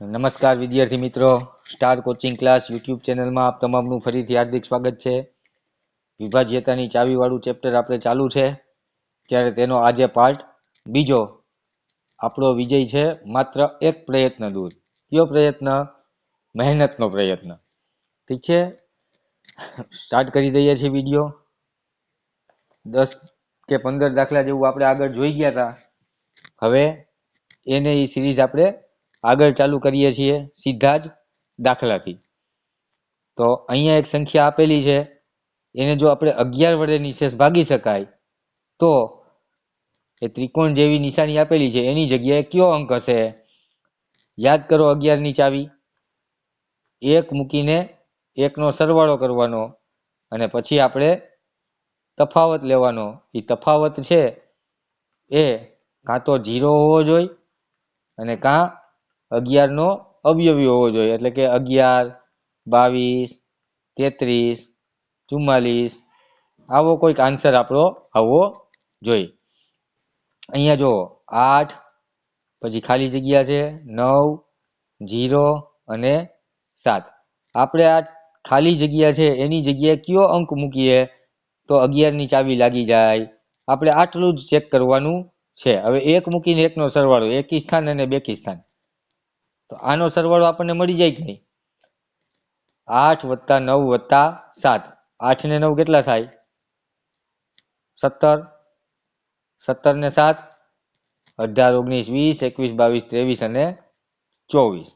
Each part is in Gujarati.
નમસ્કાર વિદ્યાર્થી મિત્રો. સ્ટાર કોચિંગ ક્લાસ યુટ્યુબ ચેનલમાં આપ તમામનું ફરીથી હાર્દિક સ્વાગત છે. વિભાજ્યતાની ચાવીવાળું ચેપ્ટર આપણે ચાલુ છે. ત્યારે તેનો આજે પાર્ટ બીજો. આપણો વિજય છે માત્ર એક પ્રયત્ન દૂર. કયો પ્રયત્ન? મહેનતનો પ્રયત્ન. ઠીક છે? સ્ટાર્ટ કરી દઈએ છીએ વીડિયો દસ કે પંદર દાખલા જેવું આપણે આગળ જોઈ ગયા હતા. હવે એને એ સિરીઝ આપણે આગળ ચાલુ કરીએ છીએ સીધા જ દાખલાથી. તો અહીંયા એક સંખ્યા આપેલી છે. એને જો આપણે અગિયાર વડે નિશેષ ભાગી શકાય, તો એ ત્રિકોણ જેવી નિશાની આપેલી છે. એની જગ્યાએ કયો અંક હશે? યાદ કરો અગિયારની ચાવી. એક મૂકીને એકનો સરવાળો કરવાનો અને પછી આપણે તફાવત લેવાનો. એ તફાવત છે એ કાં તો જીરો હોવો જોઈએ અને કાં અગિયારનો અવયવી હોવો જોઈએ. એટલે કે અગિયાર, બાવીસ, તેત્રીસ, ચુમ્માલીસ, આવો કોઈક આન્સર આપણો આવવો જોઈએ. અહીંયા જો આઠ, પછી ખાલી જગ્યા છે, નવ જીરો અને સાત. આપણે આ ખાલી જગ્યા છે, એની જગ્યાએ કયો અંક મૂકીએ તો અગિયારની ચાવી લાગી જાય. આપણે આટલું જ ચેક કરવાનું છે. હવે એક મૂકીને એકનો સરવાળો, એકી સ્થાન અને બેકી સ્થાન. તો આનો સરવાળો આપણને મળી જાય કે નહીં? આઠ વત્તા નવ વત્તા સાત. આઠ ને નવ કેટલા થાય? સત્તર. સત્તર ને સાત. અઢાર, ઓગણીસ, વીસ, એકવીસ, બાવીસ, ત્રેવીસ અને ચોવીસ.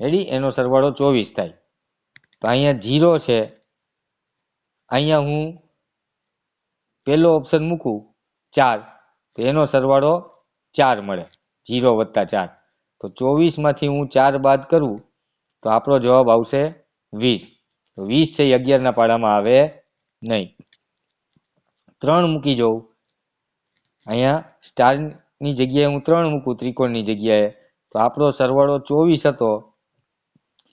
રેડી એનો સરવાળો ચોવીસ થાય. તો અહીંયા જીરો છે. અહીંયા હું પહેલો ઓપ્શન મૂકું. ચાર. તો એનો સરવાળો ચાર મળે. જીરો વત્તા ચાર. તો ચોવીસમાંથી હું ચાર બાદ કરું, તો આપણો જવાબ આવશે વીસ. તો વીસ છે અગિયારના પાડામાં આવે નહીં. ત્રણ મૂકી જવું અહીંયા સ્ટારની જગ્યાએ હું ત્રણ મૂકું, ત્રિકોણની જગ્યાએ. તો આપણો સરવાળો ચોવીસ હતો.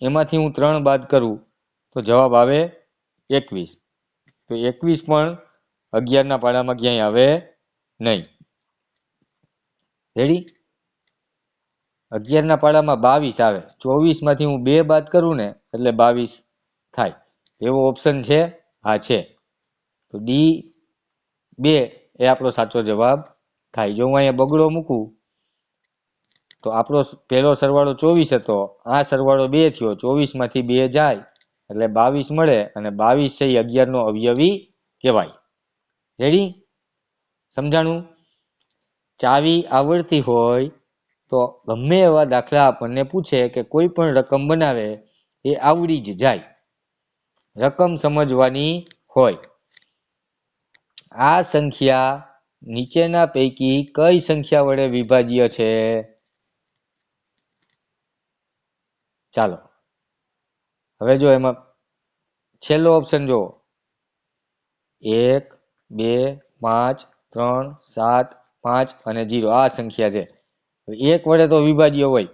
એમાંથી હું ત્રણ બાદ કરું, તો જવાબ આવે એકવીસ. તો એકવીસ પણ અગિયારના પાડામાં ક્યાંય આવે નહીં. રેડી અગિયારના પાડામાં બાવીસ આવે. ચોવીસમાંથી હું બે બાદ કરું ને, એટલે બાવીસ થાય. એવો ઓપ્શન છે હા છે. તો ડી બે એ આપણો સાચો જવાબ થાય. જો હું અહીંયા બગડો મૂકું, તો આપણો પહેલો સરવાળો ચોવીસ હતો. આ સરવાળો બે થયો. ચોવીસમાંથી બે જાય, એટલે બાવીસ મળે, અને બાવીસ છે એ અગિયારનો અવયવી કહેવાય. રેડી સમજાણું? ચાવી આવડતી હોય તો ગમે એવા દાખલા આપણને પૂછે કે કોઈ પણ રકમ બનાવે, એ આવડી જ જાય. રકમ સમજવાની હોય. આ સંખ્યા નીચેના પૈકી કઈ સંખ્યા વડે વિભાજ્ય છે? ચાલો. હવે જો એમાં છેલ્લો ઓપ્શન જો એક, બે, પાંચ, ત્રણ, સાત, પાંચ અને જીરો. આ સંખ્યા છે. એક વડે તો વિભાજ્ય હોય.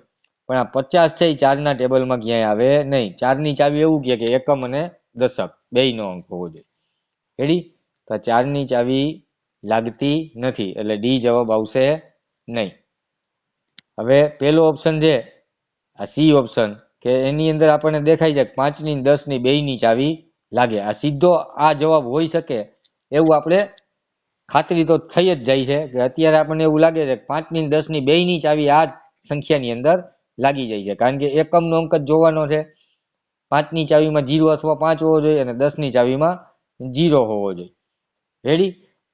પણ આ પચાસ છે, એ ચારના ટેબલમાં ક્યાંય આવે નહીં. ચારની ચાવી એવું કહે કે એકમ અને દશક. બેયનો અંક હોવો જોઈએ. રેડી તો ચારની ચાવી લાગતી નથી, એટલે ડી જવાબ આવશે નહીં. હવે પેલો ઓપ્શન છે, આ સી ઓપ્શન કે એની અંદર આપણને દેખાય છે પાંચની દસની બેયની ચાવી લાગે. આ સીધો આ જવાબ હોઈ શકે એવું આપણે ખાતરી તો થઈ જ જાય છે કે અત્યારે આપણને એવું લાગે છે પાંચની દસની બેની ચાવી આ સંખ્યાની અંદર લાગી જાય છે. કારણ કે એકમનો અંક જ જોવાનો છે. પાંચની ચાવીમાં જીરો અથવા પાંચ હોવો જોઈએ અને દસની ચાવીમાં જીરો હોવો જોઈએ. રેડી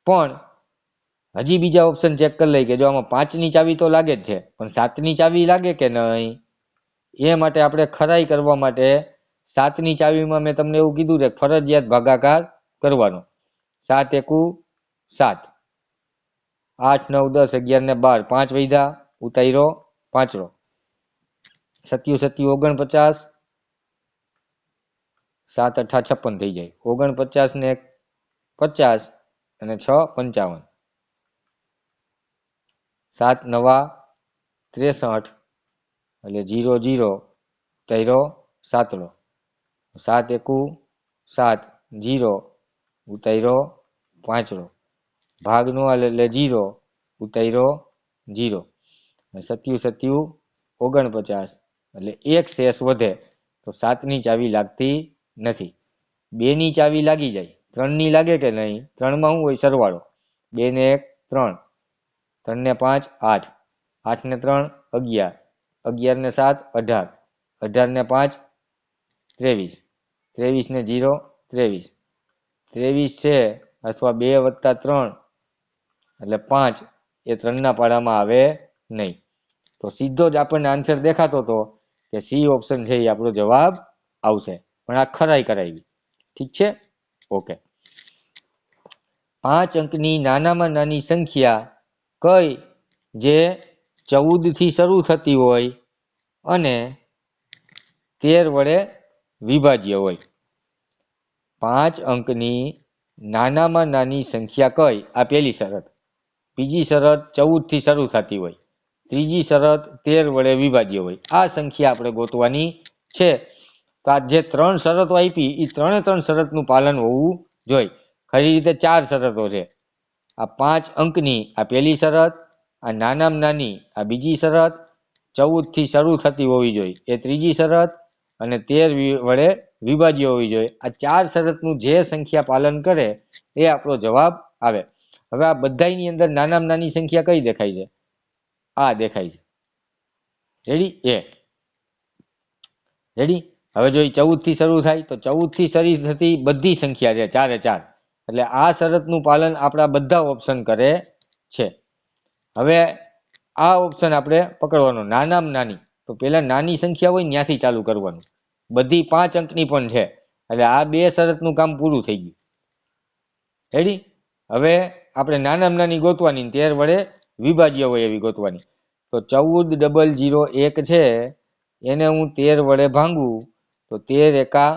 પણ હજી બીજા ઓપ્શન ચેક કરી લઈ કે જો આમાં પાંચની ચાવી તો લાગે જ છે, પણ સાતની ચાવી લાગે કે નહીં? એ માટે આપણે ખરાઈ કરવા માટે સાતની ચાવીમાં મેં તમને એવું કીધું છે ફરજિયાત ભાગાકાર કરવાનો. સાત એકુ સાત. આઠ, નવ, દસ, અગિયાર ને બાર. પાંચ વૈધા, ઉતાર્યો, પાંચરો. સત્યુ સત્યુ, ઓગણપચાસ. સાત, અઠા, છપ્પન થઈ જાય. ઓગણપચાસ ને પચાસ અને છ, પંચાવન. સાત, નવા, ત્રેસઠ. એટલે જીરો જીરો તૈરો સાતડો સાત, એકુ, સાત, જીરો ઉતૈરો પાંચડો ભાગનો એટલે જીરો, ઉતાર્યો જીરો. સત્યુ સત્યુ, ઓગણપચાસ. એટલે એક શેષ વધે, તો સાતની ચાવી લાગતી નથી. બેની ચાવી લાગી જાય. ત્રણની લાગે કે નહીં? ત્રણમાં શું હોય? સરવાળો. બે ને એક, ત્રણ. ત્રણ ને પાંચ, આઠ. આઠ ને ત્રણ, અગિયાર. અગિયાર ને સાત, અઢાર. અઢાર ને પાંચ, ત્રેવીસ. ત્રેવીસ ને જીરો, ત્રેવીસ. ત્રેવીસ છે, અથવા બે વત્તા ત્રણ. એટલે પાંચ એ ત્રણના પાડામાં આવે નહીં. તો સીધો જ આપણને આન્સર દેખાતો હતો કે સી ઓપ્શન છે એ આપણો જવાબ આવશે. પણ આ ખરાઈ કરાવી ઠીક છે? ઓકે. પાંચ અંકની નાનામાં નાની સંખ્યા કઈ જે ચૌદથી શરૂ થતી હોય અને તેર વડે વિભાજ્ય હોય. પાંચ અંકની નાનામાં નાની સંખ્યા કઈ? આ પહેલી શરત. બીજી શરત ચૌદથી શરૂ થતી હોય. ત્રીજી શરત તેર વડે વિભાજ્ય હોય. આ સંખ્યા આપણે ગોતવાની છે. તો આ જે ત્રણ શરતો આપી એ ત્રણે ત્રણ શરતનું પાલન હોવું જોઈએ. ખરી રીતે ચાર શરતો છે. આ પાંચ અંકની આ પહેલી શરત, આ નાનામાં નાની આ બીજી શરત, ચૌદથી શરૂ થતી હોવી જોઈએ. એ ત્રીજી શરત અને તેર વડે વિભાજ્ય હોવી જોઈએ. આ ચાર શરતનું જે સંખ્યા પાલન કરે, એ આપણો જવાબ આવે. હવે આ બધાની અંદર નાનામાં નાની સંખ્યા કઈ દેખાય છે? આ દેખાય છે. રેડી એ રેડી હવે જો ચૌદથી શરૂ થાય, તો ચૌદથી શરૂ થતી બધી સંખ્યા છે, ચારે ચાર. એટલે આ શરતનું પાલન આપણા બધા ઓપ્શન કરે છે. હવે આ ઓપ્શન આપણે પકડવાનો, નાનામાં નાની. તો પેલા નાની સંખ્યા હોય ત્યાંથી ચાલુ કરવાનું. બધી પાંચ અંકની પણ છે. એટલે આ બે શરતનું કામ પૂરું થઈ ગયું. રેડી હવે આપણે નાનામાં નાની ગોતવાની તેર વડે વિભાજ્ય હોય એવી ગોતવાની. તો ચૌદ ડબલ જીરો એક છે, એને હું તેર વડે ભાંગું, તો તેર એકા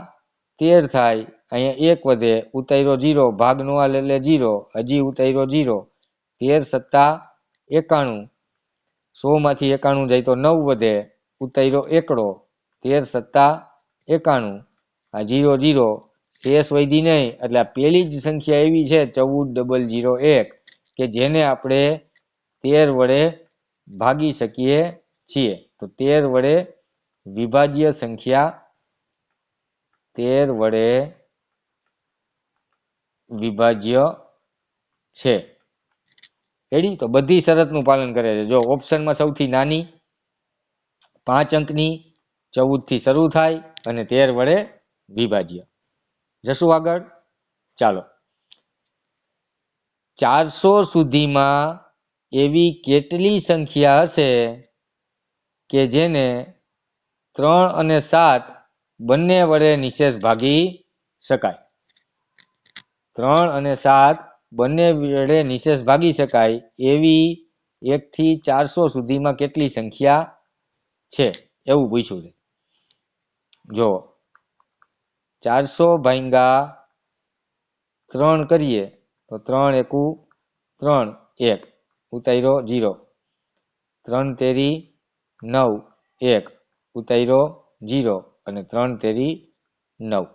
તેર થાય, અહીંયા એક વધે, ઉતાર્યો જીરો ભાગ નો હાલે એટલે જીરો હજી ઉતાર્યો જીરો તેર સત્તા એકાણું સોમાંથી એકાણું જાય તો નવ વધે, ઉતાર્યો એકડો, તેર સત્તા એકાણું, આ જીરો જીરો શેષ વૈધી નહીં. એટલે પેલી જ સંખ્યા એવી છે ચૌદ ડબલ જીરો એક, કે જેને આપણે તેર વડે ભાગી શકીએ છીએ. તો તેર વડે વિભાજ્ય સંખ્યા તેર વડે વિભાજ્ય છે. રેડી તો બધી શરતનું પાલન કરે છે. જો ઓપ્શનમાં સૌથી નાની, પાંચ અંકની ચૌદથી શરૂ થાય અને તેર વડે વિભાજ્ય. જશું આગળ ચાલો. ચારસો સુધીમાં એવી કેટલી સંખ્યા હશે કે જેને ત્રણ અને સાત બંને વડે નિશેષ ભાગી શકાય? ત્રણ અને સાત બંને વડે નિશેષ ભાગી શકાય એવી એકથી ચારસો સુધીમાં કેટલી સંખ્યા છે? એવું પૂછ્યું છે. જો ચારસો ભાંગા ત્રણ કરીએ, તો ત્રણ એકુ ત્રણ, એક. ઉતાર્યો જીરો ત્રણ તેરી નવ, એક. ઉતાર્યો જીરો અને ત્રણ તેરી નવ.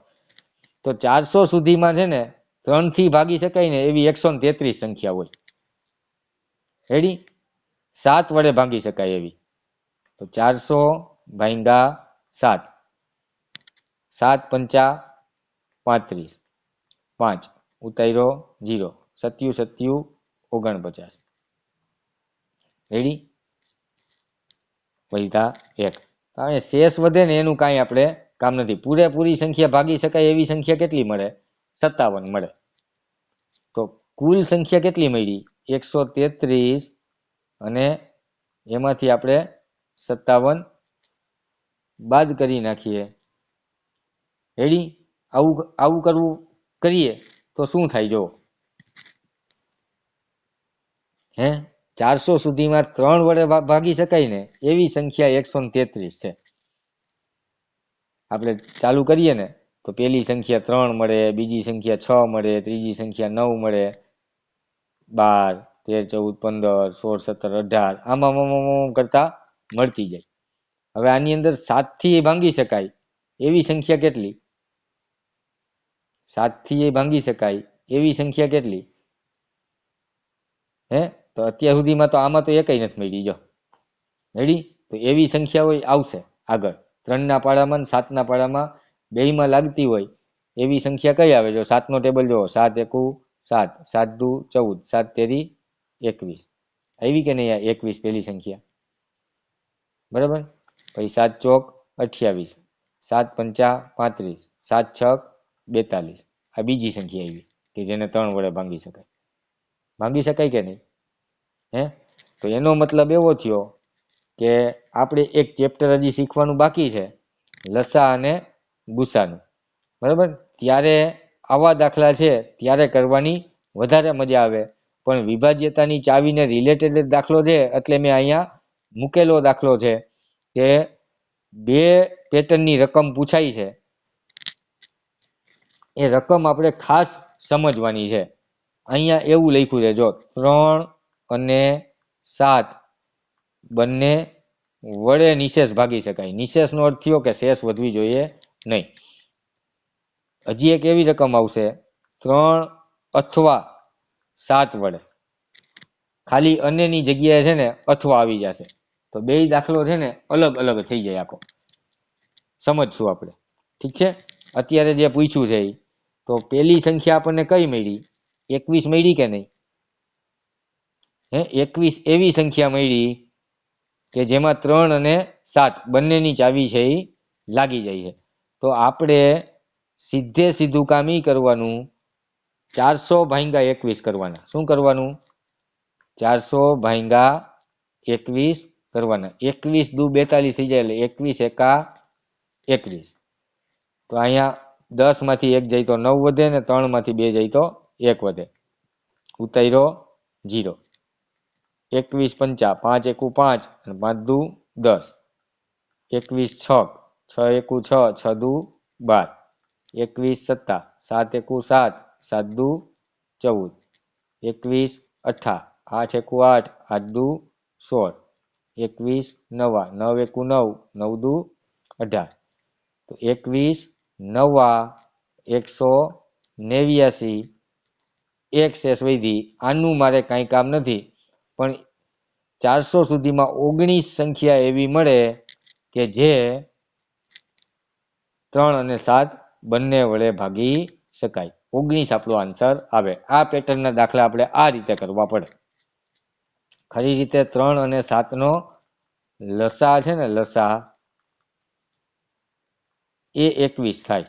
તો ચારસો સુધીમાં છે ને, ત્રણથી ભાગી શકાય ને એવી એકસો તેત્રીસ સંખ્યા હોય. રેડી સાત વડે ભાગી શકાય એવી. તો ચારસો ભાંગા સાત. સાત પંચા પાંત્રીસ. પાંચ ઉતાર્યો જીરો સત્યુ સત્યુ, ઓગણપચાસ. રેડી વૈધા એક. કારણ કે શેષ વધે ને એનું કાંઈ આપણે કામ નથી. પૂરેપૂરી સંખ્યા ભાગી શકાય એવી સંખ્યા કેટલી મળે? સત્તાવન મળે. તો કુલ સંખ્યા કેટલી મળી? એકસો તેત્રીસ. અને એમાંથી આપણે સત્તાવન બાદ કરી નાખીએ. રેડી? આવું આવું કરવું કરીએ તો શું થાય જો? હે? ચારસો સુધીમાં ત્રણ વડે ભાગી શકાય ને? એવી સંખ્યા એકસો તેત્રીસ છે. આપણે ચાલુ કરીએ ને, તો પેલી સંખ્યા ત્રણ મળે, બીજી સંખ્યા છ મળે, ત્રીજી સંખ્યા નવ મળે. બાર, તેર, ચૌદ, પંદર, સોળ, સત્તર, અઢાર, આમાં આમ કરતા મળતી જાય. હવે આની અંદર સાતથી ભાંગી શકાય. એવી સંખ્યા કેટલી? સાતથી એ ભાંગી શકાય. એવી સંખ્યા કેટલી? હે? તો અત્યાર સુધીમાં તો આમાં તો એકય નથી મળી. જો. રેડી તો એવી સંખ્યા હોય આવશે આગળ. ત્રણના પાડામાં ને સાતના પાડામાં બેયમાં લાગતી હોય એવી સંખ્યા કઈ આવે? જો સાતનો ટેબલ જુઓ. સાત એકુ, સાત. સાત દુ, ચૌદ. સાત તેરી, એકવીસ. આવી કે નહીં એકવીસ પેલી સંખ્યા? બરાબર? પછી સાત ચોક અઠ્યાવીસ. સાત પંચા પાંત્રીસ. સાત છક બેતાલીસ. આ બીજી સંખ્યા આવી, કે જેને ત્રણ વડે ભાંગી શકાય. ભાંગી શકાય કે નહીં? હે? તો એનો મતલબ એવો થયો કે આપણે એક ચેપ્ટર હજી શીખવાનું બાકી છે, લસા અને ગુસાનું બરાબર? ત્યારે આવા દાખલા છે, ત્યારે કરવાની વધારે મજા આવે. પણ વિભાજ્યતાની ચાવીને રિલેટેડ દાખલો છે, એટલે મેં અહીંયા મૂકેલો દાખલો છે કે બે પેટર્નની રકમ પૂછાઈ છે. એ રકમ આપણે ખાસ સમજવાની છે. અહીંયા એવું લખ્યું છે, જો ત્રણ અને સાત બંને વડે નિશેષ ભાગી શકાય. નિશેષનો અર્થ થયો કે શેષ વધવી જોઈએ નહીં. હજી એક એવી રકમ આવશે, ત્રણ અથવા સાત વડે. ખાલી અન્યની જગ્યાએ છે ને અથવા આવી જશે. તો બે દાખલો છે ને અલગ અલગ થઈ જાય આખો. સમજશું આપણે. ઠીક છે? અત્યારે જે પૂછ્યું છે એ તો પેલી સંખ્યા આપણને કઈ મળી? એકવીસ મળી કે નહીં? હે, એકવીસ એવી સંખ્યા મળી કે જેમાં ત્રણ અને સાત બંનેની ચાવી છે એ લાગી જાય છે. તો આપણે સીધે સીધું કામ એ કરવાનું. ચારસો ભાંગા એકવીસ કરવાના. શું કરવાનું? ચારસો ભાંગા એકવીસ કરવાના. એકવીસ દુ બેતાલીસ થઈ જાય એટલે એકવીસ એકા એકવીસ. તો અહીંયા દસમાંથી એક જાય તો નવ વધે ને ત્રણમાંથી બે જાય તો એક વધે. ઉતાર્યો જીરો. એકવીસ પંચા પાંચ એકુ પાંચ અને પાંચ દુ દસ. એકવીસ છ છ એકુ છ છ દુ બાર. એકવીસ સત્તા, સાત એકુ સાત સાત દુ ચૌદ. એકવીસ અઠા, આઠ એકુ આઠ આઠ દુ સોળ. એકવીસ નવા, નવ એકુ નવ નવ દુ અઢાર. તો એકવીસ નવા એકસો નેવ્યાસી. એક શેષ વૈધી. આનું મારે કાંઈ કામ નથી. પણ ચારસો સુધીમાં ઓગણીસ સંખ્યા એવી મળે કે જે ત્રણ અને સાત બંને વડે ભાગી શકાય. ઓગણીસ આપણો આન્સર આવે. આ પેટર્નના દાખલા આપણે આ રીતે કરવા પડે. ખરી રીતે ત્રણ અને સાતનો લસા છે ને, લસા. એ એકવીસ થાય.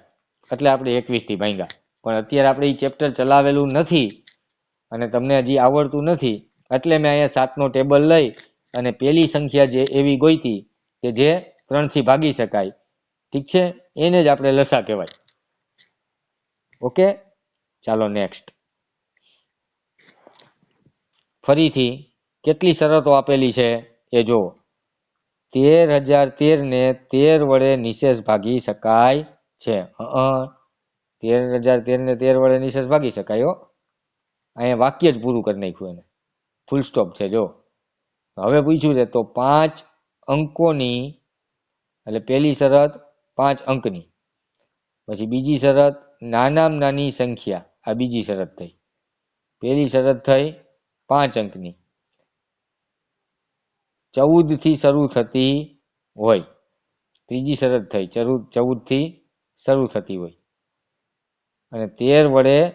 એટલે આપણે એકવીસથી ભાંગ્યા. પણ અત્યારે આપણે એ ચેપ્ટર ચલાવેલું નથી અને તમને હજી આવડતું નથી, એટલે મેં અહીંયા સાતનો ટેબલ લઈ અને પેલી સંખ્યા જે એવી ગોઈતી કે જે ત્રણથી ભાગી શકાય. ઠીક છે? એને જ આપણે લસા કહેવાય. ઓકે? ચાલો નેક્સ્ટ ફરીથી કેટલી શરતો આપેલી છે? એ જુઓ. તેર હજાર તેર ને તેર વડે નિશેષ ભાગી શકાય છે. તેર હજાર તેર ને તેર વડે નિશેષ ભાગી શકાય, હો. અહીંયા વાક્ય જ પૂરું કરી નાખ્યું એને. ફૂલ સ્ટોપ છે, જો. હવે પૂછ્યું છે, તો પાંચ અંકોની, એટલે પહેલી શરત પાંચ અંકની. પછી બીજી શરત નાનામાં નાની સંખ્યા. આ બીજી શરત થઈ. પહેલી શરત થઈ પાંચ અંકની. ચૌદથી શરૂ થતી હોય. ત્રીજી શરત થઈ ચૌદ ચૌદથી શરૂ થતી હોય. અને તેર વડે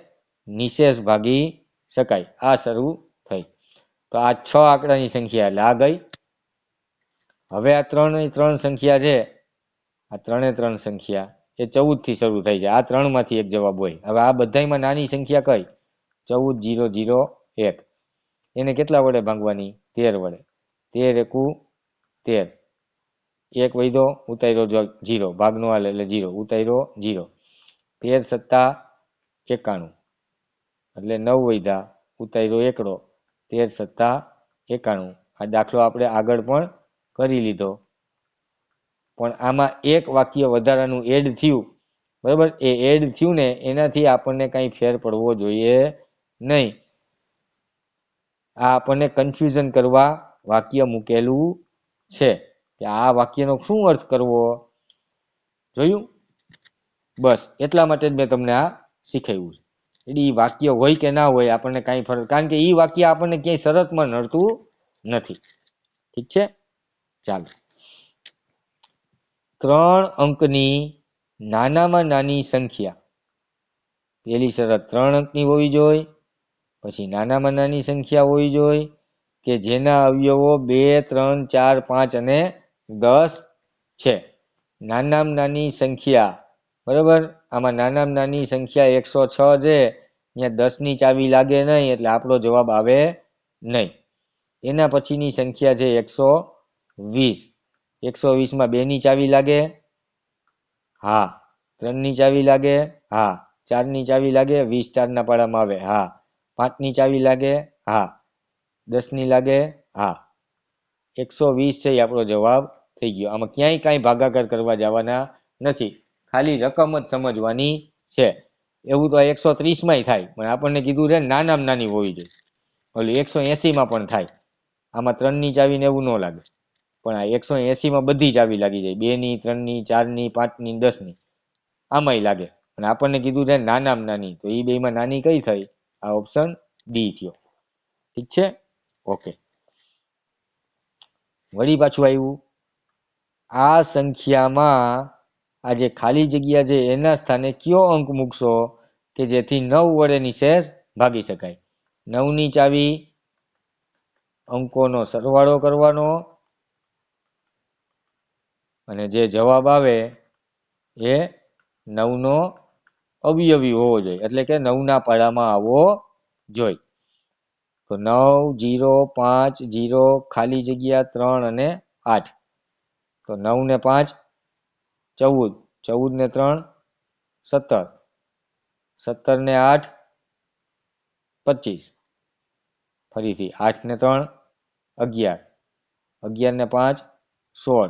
નિશેષ ભાગી શકાય. આ શરૂ થઈ. તો આ છ આંકડાની સંખ્યા એટલે આ ગઈ. હવે આ ત્રણ ત્રણ સંખ્યા છે. આ ત્રણે ત્રણ સંખ્યા એ ચૌદથી શરૂ થઈ જાય. આ ત્રણમાંથી એક જવાબ હોય. હવે આ બધામાં નાની સંખ્યા કઈ? ચૌદ, જીરો જીરો, એક. એને કેટલા વડે ભાંગવાની? તેર વડે. તેર એકુ તેર. એક વૈધો ઉતાર્યો જીરો. ભાગનો હાલ એટલે જીરો. ઉતાર્યો જીરો. તેર સત્તા એકાણું. એટલે નવ વૈધા ઉતાર્યો એકડો. તેર સત્તા એકાણું. આ દાખલો આપણે આગળ પણ કરી લીધો. પણ આમાં એક વાક્ય વધારાનું એડ થયું. બરાબર? એ એડ થયું ને એનાથી આપણને કાંઈ ફેર પડવો જોઈએ નહીં. આ આપણને કન્ફ્યુઝન કરવા વાક્ય મૂકેલું છે. કે આ વાક્યનો શું અર્થ કરવો? જોયું? બસ, એટલા માટે જ મેં તમને આ શીખવ્યું છે. એટલે એ વાક્ય હોય કે ના હોય આપણને કાંઈ ફરક, કારણ કે એ વાક્ય આપણને ક્યાંય શરતમાં નડતું નથી. ઠીક છે? ચાલો. ત્રણ અંકની નાનામાં નાની સંખ્યા. પેલી શરત ત્રણ અંકની હોવી જોઈએ પછી નાનામાં નાની સંખ્યા હોવી જોઈએ કે જેના અવયવો બે, ત્રણ, ચાર, પાંચ અને દસ છે. નાનામાં નાની સંખ્યા, બરાબર? આમાં નાનામાં નાની સંખ્યા એકસો છ છે. ત્યાં દસની ચાવી લાગે નહીં, એટલે આપણો જવાબ આવે નહીં. એના પછીની સંખ્યા છે એકસો વીસ. એકસો વીસમાં બેની ચાવી લાગે? હા. ત્રણની ચાવી લાગે? હા. ચારની ચાવી લાગે? વીસ ચારના પાડામાં આવે? હા. પાંચની ચાવી લાગે? હા. દસની લાગે, હા. એકસો વીસ છે એ આપણો જવાબ થઈ ગયો. આમાં ક્યાંય કાંઈ ભાગાકાર કરવા જવાના નથી. ખાલી રકમ જ સમજવાની છે. એવું તો એકસો ત્રીસમાંય થાય, પણ આપણને કીધું છે નાનામાં નાની હોવી જોઈએ. ઓલી એકસો એંસીમાં પણ થાય. આમાં ત્રણની ચાવીને એવું ન લાગે. પણ આ એકસો એંસીમાં બધી ચાવી લાગી જાય. બેની, ત્રણની, ચારની, પાંચની, દસની. આમાંય લાગે. અને આપણને કીધું છે નાનામાં નાની. તો એ બેમાં નાની કઈ થઈ? આ ઓપ્શન ડી થયો. ઠીક છે? ઓકે. વળી પાછું આવ્યું. આ સંખ્યામાં આ જે ખાલી જગ્યા છે એના સ્થાને કયો અંક મૂકશો કે જેથી નવ વડે નિશેષ ભાગી શકાય? નવની ચાવી, અંકોનો સરવાળો કરવાનો, અને જે જવાબ આવે એ નવનો અવયવી હોવો જોઈએ. એટલે કે નવના પાડામાં આવવો જોઈએ. તો નવ, જીરો, પાંચ, જીરો, ખાલી જગ્યા ત્રણ અને આઠ. તો નવ ને પાંચ, ચૌદ. ચૌદ ને ત્રણ, સત્તર. સત્તર ને આઠ, પચીસ. ફરીથી આઠ ને ત્રણ, અગિયાર. અગિયાર ને પાંચ, સોળ.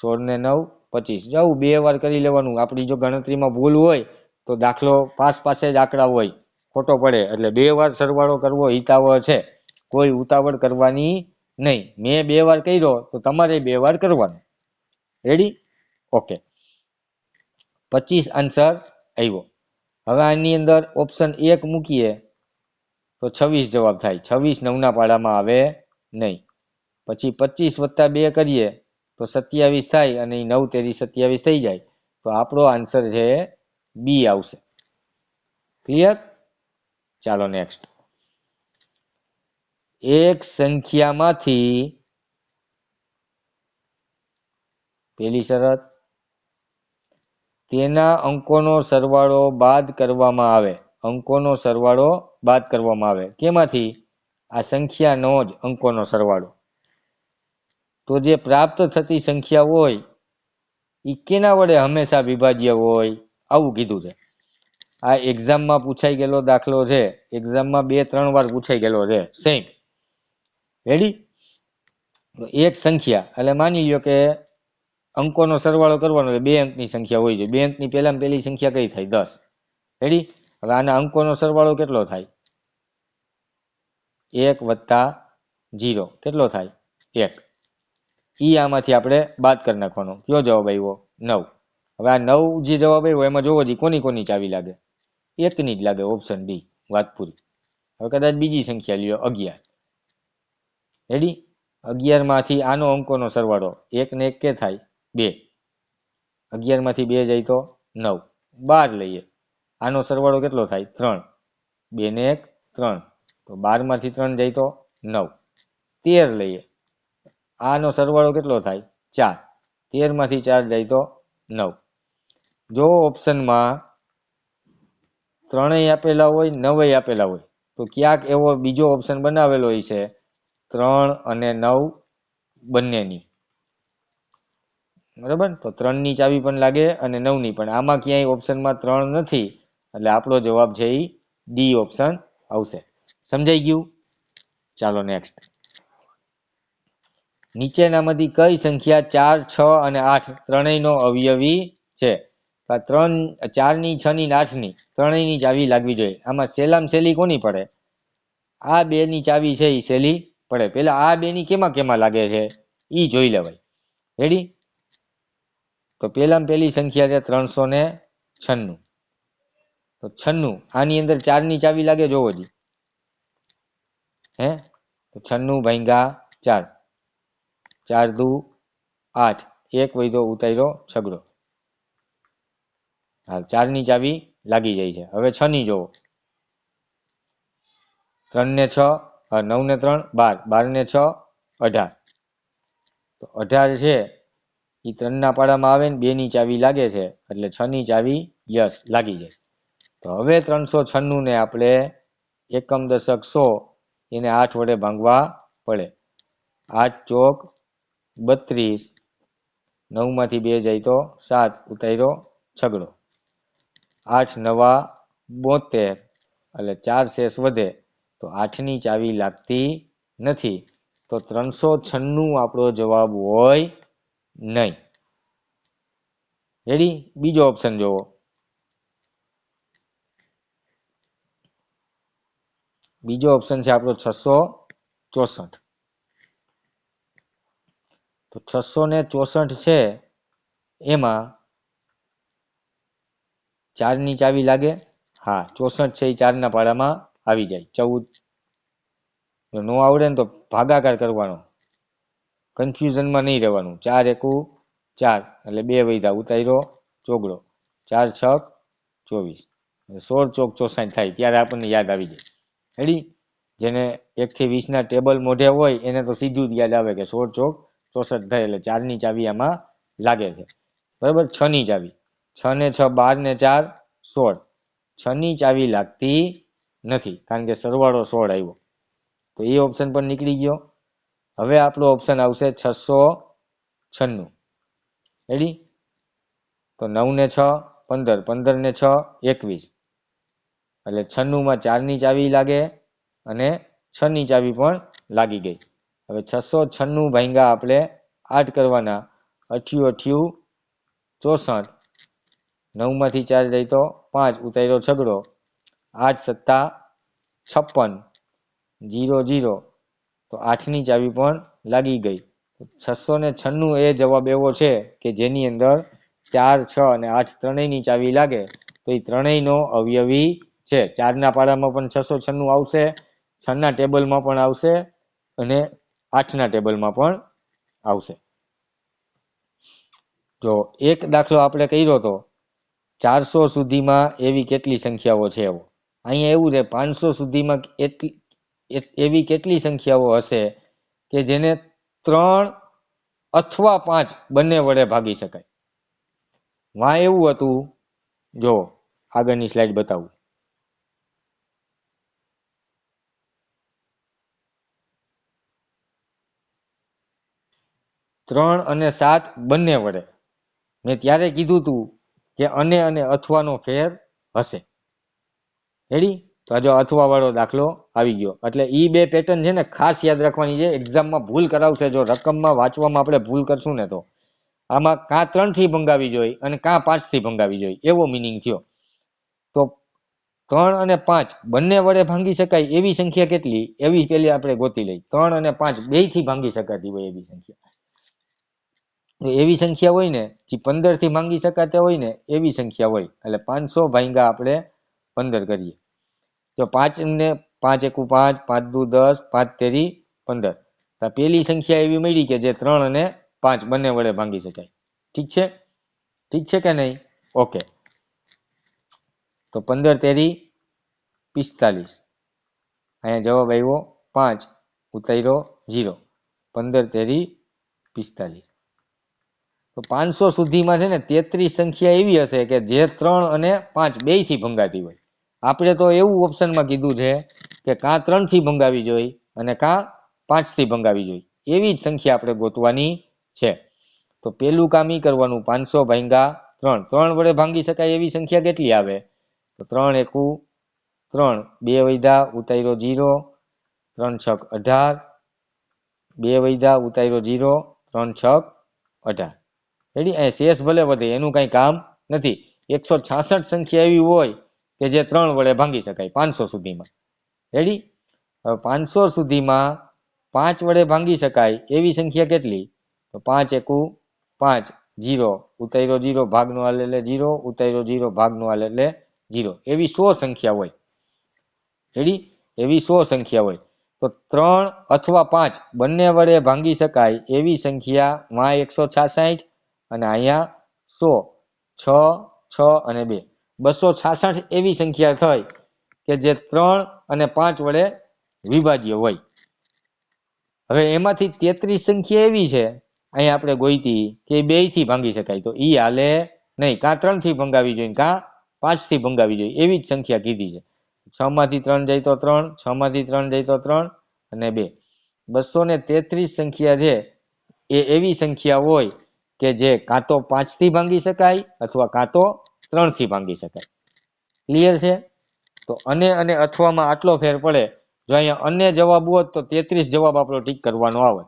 સોળ ને નવ, પચીસ. જવું બે વાર કરી લેવાનું. આપણી જો ગણતરીમાં ભૂલ હોય, તો દાખલો પાસ પાસે જ આંકડા હોય. ખોટો પડે. એટલે બે વાર સરવાળો કરવો હિતાવહ છે. કોઈ ઉતાવળ કરવાની નહીં. મેં બે વાર કર્યો તો તમારે બે વાર કરવાનો. રેડી ઓકે પચીસ આન્સર આવ્યો. હવે આની અંદર ઓપ્શન એક મૂકીએ તો છવ્વીસ જવાબ થાય. છવ્વીસ નવના પાડામાં આવે નહીં. પછી પચીસ વત્તા બે કરીએ તો સત્યાવીસ થાય અને નવ તેરી સત્યાવીસ થઈ જાય. તો આપણો આન્સર છે બી આવશે. ક્લિયર ચાલો નેક્સ્ટ એક સંખ્યામાંથી પેલી શરત, તેના અંકોનો સરવાળો બાદ કરવામાં આવે. અંકોનો સરવાળો બાદ કરવામાં આવે. કેમાંથી? આ સંખ્યાનો જ અંકોનો સરવાળો. તો જે પ્રાપ્ત થતી સંખ્યા હોય એ કેના વડે હંમેશા વિભાજ્ય હોય? આવું કીધું છે. આ એક્ઝામમાં પૂછાઈ ગયેલો દાખલો છે. એક્ઝામમાં બે, ત્રણ વાર પૂછાઈ ગયેલો છે. સેમ રેડી એક સંખ્યા. એટલે માની લ્યો કે અંકોનો સરવાળો કરવાનો બે અંકની સંખ્યા હોય છે. બે અંકની પહેલામાં પહેલી સંખ્યા કઈ થાય? દસ. રેડી હવે આના અંકોનો સરવાળો કેટલો થાય? એક વત્તા જીરો કેટલો થાય? એક. ઈ આમાંથી આપણે બાદ કરી નાખવાનો. કયો જવાબ આવ્યો? નવ. હવે આ નવ જે જવાબ આવ્યો, એમાં જોવો જી, કોની કોની ચાવી લાગે? એકની જ લાગે ઓપ્શન ડી વાત પૂરી હવે કદાચ બીજી સંખ્યા લ્યો, અગિયાર. રેડી અગિયારમાંથી આનો અંકોનો સરવાળો એક ને એક કે થાય? બે. અગિયારમાંથી બે જાય તો નવ. બાર લઈએ. આનો સરવાળો કેટલો થાય? ત્રણ. બે ને એક, ત્રણ. તો બારમાંથી ત્રણ જાય તો નવ. તેર લઈએ. આનો સરવાળો કેટલો થાય? ચાર. તેરમાંથી ચાર જાય તો નવ. જો ઓપ્શનમાં ત્રણેય આપેલા હોય, નવેય આપેલા હોય. તો ક્યાંક એવો બીજો ઓપ્શન બનાવેલો હોય છે, ત્રણ અને નવ બંનેની. બરાબર? તો ત્રણની ચાવી પણ લાગે અને નવની પણ. આમાં ક્યાંય ઓપ્શનમાં ત્રણ નથી, એટલે આપણો જવાબ છે એ ડી ઓપ્શન આવશે. સમજાઈ ગયું? ચાલો નેક્સ્ટ નીચેનામાંથી કઈ સંખ્યા ચાર, છ અને આઠ ત્રણેયનો અવયવી છે? ત્રણ, ચારની, છની ને આઠની, ત્રણેયની ચાવી લાગવી જોઈએ. આમાં સેલામ સેલી કોની પડે? આ બેની ચાવી છે એ સેલી પડે. પેલા આ બેની કેમાં કેમાં લાગે છે? એ જોઈ લેવાય. રેડી તો પહેલામાં પેલી સંખ્યા છે ત્રણસો ને છન્નું. તો છન્નું, આની અંદર ચારની ચાવી લાગે જોવો જી. હે? તો છન્નું ભાંગા ચાર. ચાર દુ આઠ. એક વૈધો ઉતાર્યો છગડો. હા ચારની ચાવી લાગી જાય છે. હવે છ ની જોવો. ત્રણ ને છ હા, નવ ને ત્રણ બાર. બાર ને છ અઢાર. તો અઢાર છે એ ત્રણના પાડામાં આવે ને બે ની ચાવી લાગે છે એટલે છ ની ચાવી યસ લાગી જાય. તો હવે ત્રણસો છન્નું ને આપણે એકમ દશક સો એને આઠ વડે ભાંગવા પડે. આઠ ચોક બત્રીસ નવમાંથી બે જાય તો સાત ઉતાર્યો છગડો. આઠ નવા બોતેર એટલે ચાર શેષ વધે, તો આઠની ચાવી લાગતી નથી. તો ત્રણસો છન્નું આપણો જવાબ હોય નહીં. રેડી બીજો ઓપ્શન જોવો. બીજો ઓપ્શન છે આપણો છસો ચોસઠ. તો છસો ને ચોસઠ છે, એમાં ચારની ચાવી લાગે. હા, ચોસઠ છે એ ચારના પાડામાં આવી જાય. ચૌદ. જો નો આવડે ને તો ભાગાકાર કરવાનો. કન્ફ્યુઝનમાં નહીં રહેવાનું. ચાર એકુ ચાર. એટલે બે વૈધા. ઉતાર્યો. ચોગડો. ચાર છક ચોવીસ. સોળ ચોક ચોસાઠ થાય. ત્યારે આપણને યાદ આવી જાય. રેડી? જેને એકથી વીસના ટેબલ મોઢે હોય, એને તો સીધું જ યાદ આવે કે સોળ ચોક ચોસઠ થાય. એટલે ચારની ચાવી આમાં લાગે છે. બરાબર? છની ચાવી. છ ને છ બાર ને ચાર, સોળ. છ ની ચાવી લાગતી નથી, કારણ કે સરવાળો સોળ આવ્યો. તો એ ઓપ્શન પણ નીકળી ગયો. હવે આપણો ઓપ્શન આવશે છસો છન્નું. રેડી તો નવ ને છ, પંદર. પંદર ને છ, એકવીસ. એટલે છન્નુંમાં ચારની ચાવી લાગે અને છ ની ચાવી પણ લાગી ગઈ. હવે છસો છન્નું ભાંગા આપણે આઠ કરવાના. અઠ્યું અઠ્યું ચોસઠ. નવમાંથી ચાર જાય તો પાંચ ઉતાર્યો છગડો આઠ સત્તા છપ્પન, જીરો જીરો. તો આઠની ચાવી પણ લાગી ગઈ. છસો ને છન્નું એ જવાબ એવો છે કે જેની અંદર ચાર, છ અને આઠ ત્રણેયની ચાવી લાગે. તો એ ત્રણેયનો અવયવી છે. ચારના પાડામાં પણ છસો છન્નું આવશે છના ટેબલમાં પણ આવશે અને આઠના ટેબલમાં પણ આવશે. જો એક દાખલો આપણે કર્યો તો ચારસો સુધીમાં એવી કેટલી સંખ્યાઓ છે એવો? અહીંયા એવું છે, પાંચસો સુધીમાં એટલી એવી કેટલી સંખ્યાઓ હશે કે જેને ત્રણ અથવા પાંચ બંને વડે ભાગી શકાય? વાં એવું હતું. જો, આગળની સ્લાઇડ બતાવું. ત્રણ અને સાત બંને વડે. મેં ત્યારે કીધું તું કે અને અને અથવાનો ફેર હશે. રેડી તો આ જો અથવા વાળો દાખલો આવી ગયો. એટલે એ બે પેટર્ન છે ને ખાસ યાદ રાખવાની છે. એક્ઝામમાં ભૂલ કરાવશે જો રકમમાં વાંચવામાં આપણે ભૂલ કરશું ને તો. આમાં કાં ત્રણથી ભંગાવી જોઈએ અને કાં પાંચથી ભંગાવી જોઈએ એવો મિનિંગ થયો. તો ત્રણ અને પાંચ બંને વડે ભાંગી શકાય એવી સંખ્યા કેટલી? એવી પેલી આપણે ગોતી લઈ. ત્રણ અને પાંચ બેથી ભાંગી શકાતી હોય એવી સંખ્યા. એવી સંખ્યા હોય ને, જે પંદરથી ભાંગી શકાતા હોય ને, એવી સંખ્યા હોય. એટલે પાંચસો ભાંગા આપણે પંદર કરીએ. તો પાંચ ને પાંચ એકુ પાંચ પાંચ દુ દસ, પાંચ તેરી પંદર. તો પેલી સંખ્યા એવી મળી કે જે ત્રણ અને પાંચ બંને વડે ભાંગી શકાય. ઠીક છે? ઠીક છે કે નહીં? ઓકે. તો પંદર તેરી પિસ્તાલીસ. અહીંયા જવાબ આવ્યો પાંચ, ઉતાર્યો ઝીરો. પંદર તેરી પિસ્તાલીસ. તો પાંચસો સુધીમાં છે ને તેત્રીસ સંખ્યા એવી હશે કે જે ત્રણ અને પાંચ બેથી ભંગાતી હોય. આપણે તો એવું ઓપ્શનમાં કીધું છે કે કાં ત્રણથી ભંગાવી જોઈએ અને કાં પાંચથી ભંગાવી જોઈએ એવી જ સંખ્યા આપણે ગોતવાની છે. તો પેલું કામ એ કરવાનું, પાંચસો ભાંગા ત્રણ. ત્રણ વડે ભાંગી શકાય એવી સંખ્યા કેટલી આવે? તો ત્રણ એકુ ત્રણ. બે વૈધા ઉતાર્યો જીરો. ત્રણ છક અઢાર. બે વૈધા ઉતાર્યો જીરો. ત્રણ છક અઢાર. રેડી? અહીંયા શેષ ભલે વધે, એનું કાંઈ કામ નથી. એકસો છાસઠ સંખ્યા એવી હોય કે જે ત્રણ વડે ભાંગી શકાય, પાંચસો સુધીમાં. રેડી? હવે પાંચસો સુધીમાં પાંચ વડે ભાંગી શકાય, એવી સંખ્યા કેટલી? તો પાંચ એકુ પાંચ, જીરો. ઉતાર્યો જીરો, ભાગનો હાલ એટલે જીરો. ઉતાર્યો જીરો, ભાગનો હાલ એટલે જીરો. એવી સો સંખ્યા હોય. રેડી? એવી સો સંખ્યા હોય. તો ત્રણ અથવા પાંચ બંને વડે ભાંગી શકાય, એવી સંખ્યા માં એકસો છાસઠ અને અહીંયા સો, છ છ અને બે. બસો છાસઠ એવી સંખ્યા થઈ કે જે ત્રણ અને પાંચ વડે વિભાજ્ય હોય. હવે એમાંથી તેત્રીસ સંખ્યા એવી છે, અહીંયા આપણે ગોઈતી કે બેથી ભાંગી શકાય. તો ઈ હાલે નહીં, કાં ત્રણથી ભંગાવી જોઈએ કાં પાંચથી ભંગાવી જોઈએ, એવી જ સંખ્યા કીધી છે. છ માંથી ત્રણ જાય તો ત્રણ છ માંથી ત્રણ જાય તો ત્રણ અને બે. બસો ને તેત્રીસ સંખ્યા છે એ એવી સંખ્યા હોય કે જે કાં તો પાંચથી ભાંગી શકાય અથવા કાં તો ત્રણથી ભાંગી શકાય. ક્લિયર છે? તો અને અને અથવામાં આટલો ફેર પડે, જો અહીંયા અન્ય જવાબ હોત તો તેત્રીસ જવાબ આપણો ટીક કરવાનો આવે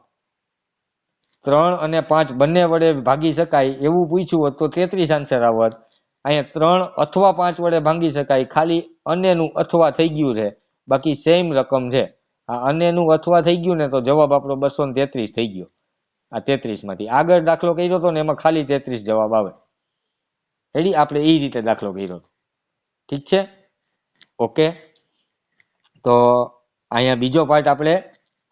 ત્રણ અને પાંચ બંને વડે ભાગી શકાય એવું પૂછ્યું હોત તો તેત્રીસ આન્સર આવત. અહીંયા ત્રણ અથવા પાંચ વડે ભાંગી શકાય, ખાલી અન્યનું અથવા થઈ ગયું છે. બાકી સેમ રકમ છે. આ અન્યનું અથવા થઈ ગયું ને તો જવાબ આપણો બસો ને તેત્રીસ થઈ ગયો. આ તેત્રીસમાંથી આગળ દાખલો કર્યો હતો ને એમાં ખાલી તેત્રીસ જવાબ આવે. રેડી આપણે એ રીતે દાખલો કર્યો હતો ઠીક છે? ઓકે તો અહીંયા બીજો પાર્ટ આપણે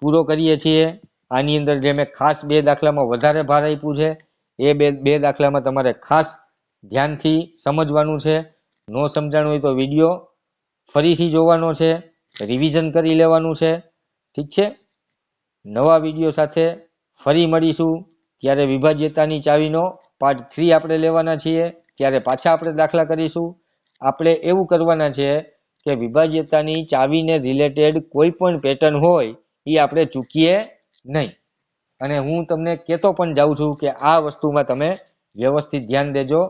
પૂરો કરીએ છીએ. આની અંદર જે મેં ખાસ બે દાખલામાં વધારે ભાર આપ્યું છે, એ બે બે દાખલામાં તમારે ખાસ ધ્યાનથી સમજવાનું છે. ન સમજાણું હોય તો વીડિયો ફરીથી જોવાનો છે રિવિઝન કરી લેવાનું છે. ઠીક છે? નવા વીડિયો સાથે ફરી મળીશું. ત્યારે વિભાજ્યતાની ચાવીનો પાર્ટ થ્રી આપણે લેવાના છીએ. ત્યારે પાછા આપણે દાખલા કરીશું. આપણે એવું કરવાના છે કે વિભાજ્યતાની ચાવીને રિલેટેડ કોઈ પણ પેટર્ન હોય એ આપણે ચૂકીએ નહીં. અને હું તમને કહેતો પણ જાઉં છું કે આ વસ્તુમાં તમે વ્યવસ્થિત ધ્યાન દેજો,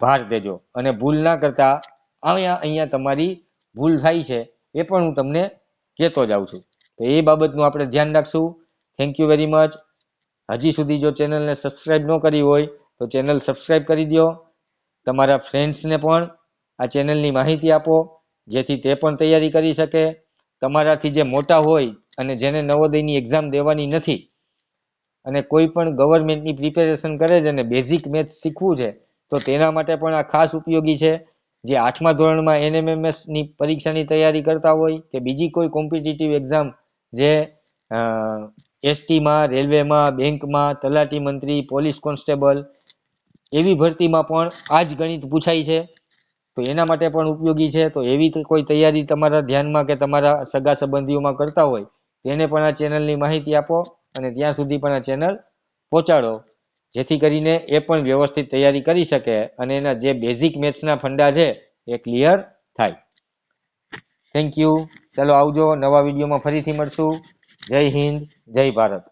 ભાર દેજો. અને ભૂલ ના કરતા અહીંયા અહીંયા તમારી ભૂલ થાય છે, એ પણ હું તમને કહેતો જાઉં છું. તો એ બાબતનું આપણે ધ્યાન રાખશું. થેન્ક યુ વેરી મચ હજી સુધી જો ચેનલને સબસ્ક્રાઈબ ન કરી હોય, તો ચેનલ સબસ્ક્રાઈબ કરી દો. તમારા ફ્રેન્ડ્સને પણ આ ચેનલની માહિતી આપો, જેથી તે પણ તૈયારી કરી શકે. તમારાથી જે મોટા હોય અને જેને નવોદયની એક્ઝામ દેવાની નથી, અને કોઈ પણ ગવર્મેન્ટની પ્રિપેરેશન કરે છે અને બેઝિક મેથ્સ શીખવું છે, તો તેના માટે પણ આ ખાસ ઉપયોગી છે. જે આઠમા ધોરણમાં એનએમએમએસની પરીક્ષાની તૈયારી કરતા હોય કે બીજી કોઈ કોમ્પિટિટિવ એક્ઝામ જે એસટીમાં, રેલવેમાં, બેંકમાં, તલાટી મંત્રી, પોલીસ કોન્સ્ટેબલ એવી ભરતીમાં પણ આ જ ગણિત પૂછાય છે. તો એના માટે પણ ઉપયોગી છે. તો એવી કોઈ તૈયારી તમારા ધ્યાનમાં કે તમારા સગા સંબંધીઓમાં કરતા હોય, તેને પણ આ ચેનલની માહિતી આપો અને ત્યાં સુધી પણ આ ચેનલ પહોંચાડો. જેથી કરીને એ પણ વ્યવસ્થિત તૈયારી કરી શકે અને એના જે બેઝિક મેથ્સના ફંડા છે એ ક્લિયર થાય. Thank you. ચાલો આવજો. નવા વિડીયોમાં ફરીથી મળશું. જય હિન્દ જય ભારત.